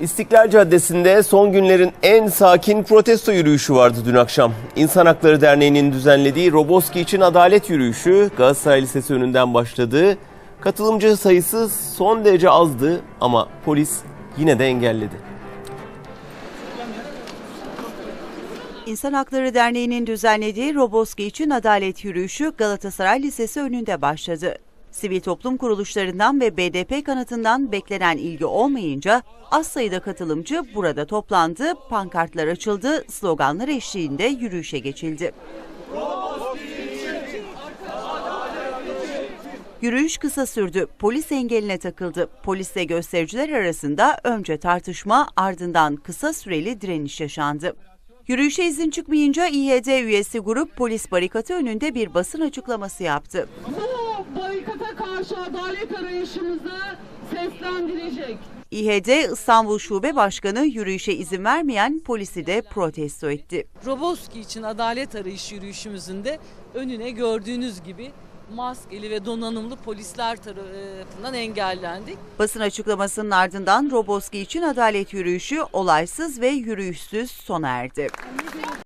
İstiklal Caddesi'nde son günlerin en sakin protesto yürüyüşü vardı dün akşam. İnsan Hakları Derneği'nin düzenlediği Roboski için adalet yürüyüşü Galatasaray Lisesi önünden başladı. Katılımcı sayısı son derece azdı ama polis yine de engelledi. İnsan Hakları Derneği'nin düzenlediği Roboski için adalet yürüyüşü Galatasaray Lisesi önünde başladı. Sivil toplum kuruluşlarından ve BDP kanatından beklenen ilgi olmayınca az sayıda katılımcı burada toplandı, pankartlar açıldı, sloganlar eşliğinde yürüyüşe geçildi. Yürüyüş kısa sürdü. Polis engeline takıldı. Polisle göstericiler arasında önce tartışma ardından kısa süreli direniş yaşandı. Yürüyüşe izin çıkmayınca İHD üyesi grup polis barikatı önünde bir basın açıklaması yaptı. Karşı adalet arayışımızı seslendirecek. İHD İstanbul Şube Başkanı yürüyüşe izin vermeyen polisi de protesto etti. Roboski için adalet arayış yürüyüşümüzün de önüne gördüğünüz gibi maskeli ve donanımlı polisler tarafından engellendik. Basın açıklamasının ardından Roboski için adalet yürüyüşü olaysız ve yürüyüşsüz sona erdi.